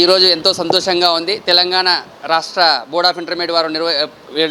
ఈరోజు ఎంతో సంతోషంగా ఉంది. తెలంగాణ రాష్ట్ర బోర్డ్ ఆఫ్ ఇంటర్మీడియట్ వారు నిర్వ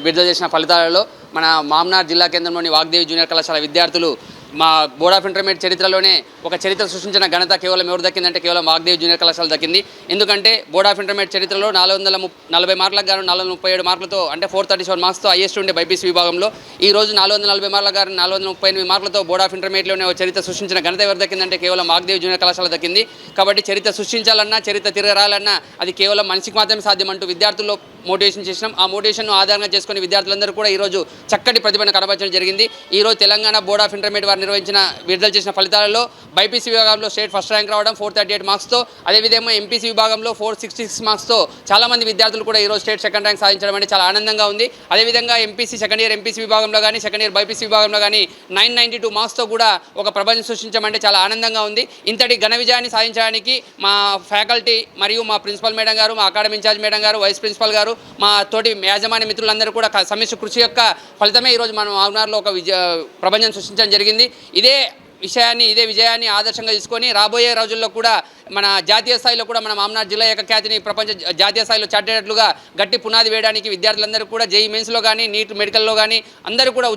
విడుదల చేసిన ఫలితాలలో మన మామ్నార్ జిల్లా కేంద్రంలోని వాగ్దేవి జూనియర్ కళాశాల విద్యార్థులు మా బోర్డ్ ఆఫ్ ఇంటర్మీడియట్ చరిత్రలోనే ఒక చరిత్ర సృష్టించిన ఘనత కేవలం ఎవరు దక్కిందంటే కేవలం వాగ్దేవ్ జూనియర్ కళాశాల దక్కింది. ఎందుకంటే బోర్డ్ ఆఫ్ ఇంటర్మీడియట్ చరిత్రలో నాలుగు వందల ముప్ నలభై మార్కులకు గాను నాలుగు వందల ముప్పై ఏడు మార్కులతో అంటే ఫోర్ థర్టీ సెవెన్ మార్క్స్తో హైయెస్ట్ ఉండే బైపీసీ విభాగంలో ఈ రోజు నాలుగు వందల నలభై మార్కుల గారు నాలుగు వందల ముప్పై ఎనిమిది మార్కులతో బోర్డ్ ఆఫ్ ఇంటర్మీడియట్లోనే ఒక చరిత్ర సృష్టించిన ఘనత ఎవరు దక్కిందంటే కేవలం వాగ్దేవ్ జూనియర్ కళాశాల దక్కింది. కాబట్టి చరిత్ర సృష్టించాలన్నా చరిత్ర తిరగరాలన్నా అది కేవలం మనిషికి మాత్రమే సాధ్యం అంటూ విద్యార్థుల్లో మోటివేషన్ చేసినాం. ఆ మోటివేషన్ను ఆధారంగా చేసుకుని విద్యార్థులందరూ కూడా ఈరోజు చక్కటి ప్రతిభను కనబరచడం జరిగింది. ఈరోజు తెలంగాణ బోర్డ్ ఆఫ్ ఇంటర్మీడియట్ వారు నిర్వహించిన విడుదల చేసిన ఫలితాలలో బైపీసీ విభాగంలో స్టేట్ ఫస్ట్ ర్యాంక్ రావడం ఫోర్ థర్టీ ఎయిట్ మార్క్స్తో అదేవిధంగా ఎంపీసీ విభాగంలో ఫోర్ సిక్స్టీ సిక్స్ మార్క్స్తో చాలామంది విద్యార్థులు కూడా ఈరోజు స్టేట్ సెకండ్ ర్యాంక్ సాధించడం అంటే చాలా ఆనందంగా ఉంది. అదేవిధంగా ఎంపీసీ సెకండ్ ఇయర్ ఎంపీసీ విభాగంలో కానీ సెకండ్ ఇయర్ బైపీసీ విభాగంలో కానీ నైన్ నైంటీ టూ మార్క్స్తో కూడా ఒక ప్రపంచం సృష్టించమంటే చాలా ఆనందంగా ఉంది. ఇంతటి ఘన విజయాన్ని సాధించడానికి మా ఫ్యాకల్టీ మరియు మా ప్రిన్సిపల్ మేడం గారు మా అకాడమీ ఇన్ఛార్జ్ మేడం గారు వైస్ ప్రిన్సిపల్ గారు మా తోటి యాజమాన్య మిత్రులందరూ కూడా సమిష్టి కృషి యొక్క ఫలితమే ఈరోజు మనం ఆగ్నార్లో ఒక విజయ ప్రపంచం సృష్టించడం జరిగింది. ఇదే విషయాన్ని ఇదే విజయాన్ని ఆదర్శంగా తీసుకొని రాబోయే రోజుల్లో కూడా మన జాతీయ స్థాయిలో కూడా మన మామనాథ్ జిల్లా యొక్క ఖ్యాతిని ప్రపంచ జాతీయ స్థాయిలో చాటేటట్లుగా గట్టి పునాది వేయడానికి విద్యార్థులందరూ కూడా జేఈ మెయిన్స్లో కానీ నీట్ మెడికల్లో కానీ అందరూ కూడా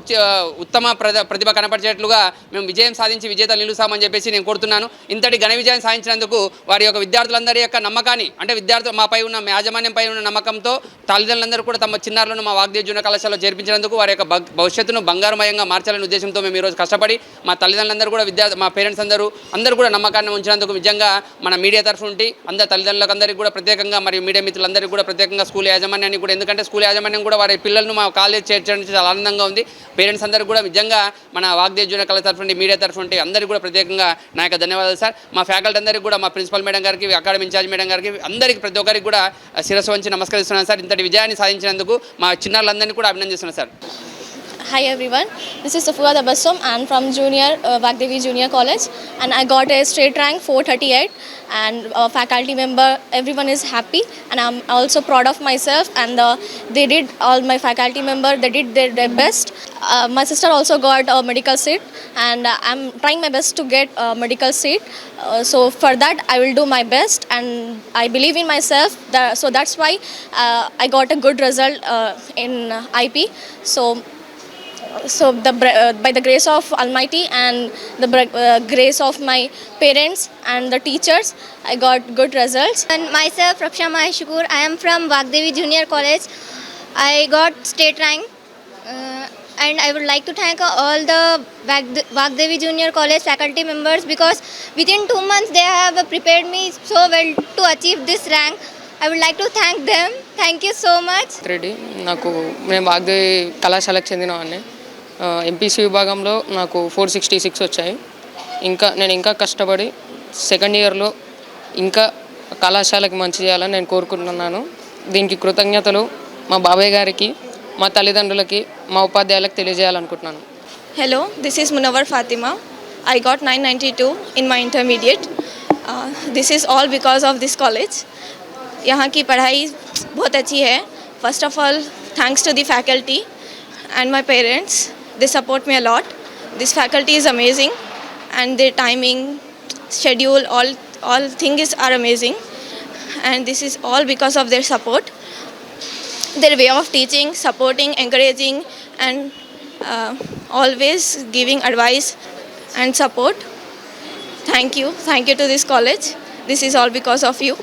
ఉత్తమ ప్రతిభ కనపరిచేటట్లుగా మేము విజయం సాధించి విజేతలు నిలుస్తామని చెప్పేసి నేను కోరుతున్నాను. ఇంతటి ఘన విజయం సాధించినందుకు వారి యొక్క విద్యార్థులందరి యొక్క నమ్మకాన్ని అంటే విద్యార్థులు మాపై ఉన్న మా యాజమాన్యంపై ఉన్న నమ్మకంతో తల్లిదండ్రులందరూ కూడా తమ చిన్నారులను మా వాగ్దేవ్ జూనియర్ కళాశాలలో చేర్పించినందుకు వారి యొక్క భవిష్యత్తును బంగారుమయంగా మార్చాలనే ఉద్దేశంతో మేము ఈరోజు కష్టపడి మా తల్లిదండ్రులందరూ కూడా విద్యార్థి మా పేరెంట్స్ అందరూ అందరూ కూడా నమ్మకాన్ని ఉంచినందుకు నిజంగా మన మీడియా తరఫు నుండి అందరి తల్లిదండ్రులకు అందరికీ కూడా ప్రత్యేకంగా మరియు మీడియా మిత్రులందరికీ కూడా ప్రత్యేకంగా స్కూల్ యాజమాన్యానికి కూడా ఎందుకంటే స్కూల్ యాజమాన్యం కూడా వారి పిల్లలను మా కాలేజ్ చేర్చడం చాలా ఆనందంగా ఉంది. పేరెంట్స్ అందరూ కూడా నిజంగా మన వాగ్దేవ్ జూనియర్ కళ తరఫు నుండి మీడియా తరఫు నుండి అందరికీ కూడా ప్రత్యేకంగా నా యొక్క ధన్యవాదాలు సార్. మా ఫ్యాకల్టీ అందరికీ కూడా మా ప్రిన్సిపల్ మేడం గారికి అకాడమీ ఇన్ఛార్జ్ మేడం గారికి అందరికీ ప్రతి ఒక్కరికి కూడా శిరస్సు వంచి నమస్కరిస్తున్నాను సార్. ఇంతటి విజయాన్ని సాధించినందుకు మా చిన్నారులందరినీ కూడా అభినందిస్తున్నాను sir. Hi everyone, this is Safua Tabassum. I'm from Junior uh, Vagdevi Junior College, and I got a straight rank 438. And uh, faculty member, everyone is happy, and I'm also proud of myself. And uh, they did all my faculty member, they did their, their best. Uh, my sister also got a medical seat, and uh, I'm trying my best to get a medical seat. Uh, so for that, I will do my best, and I believe in myself. That, so that's why uh, I got a good result uh, in IP. So so the br- uh, by the grace of almighty and the br- uh, grace of my parents and the teachers i got good results And myself, Raksha Maheshukur. I am from Vagdevi Junior College. I got state rank. Uh, and I would like to thank all the Vagd- Vagdevi Junior College faculty members because within two months they have prepared me so well to achieve this rank. I would like to thank them. Thank you so much. Reddy నాకు నేను వాగ్దేవి కళాశాలకు చెందినవాడిని MPC విభాగంలో నాకు four sixty six వచ్చాయి ఇంకా నేను ఇంకా కష్టపడి సెకండ్ ఇయర్లో ఇంకా కళాశాలకి మంచి చేయాలని నేను కోరుకుంటున్నాను దీనికి కృతజ్ఞతలు మా బాబాయ్ గారికి మా తల్లిదండ్రులకి మా ఉపాధ్యాయులకు తెలియజేయాలనుకుంటున్నాను Hello, this is Munawar Fatima. I got 992 in my intermediate. Uh, this is all because of this college. यहाँ की पढ़ाई बहुत अच्छी है first of all thanks to the faculty and my parents They support me a lot. This faculty is amazing and their timing, schedule, all, all things are amazing. And this is all because of their support. Their way of teaching, supporting, encouraging and uh, always giving advice and support. Thank you. Thank you to this college. This is all because of you.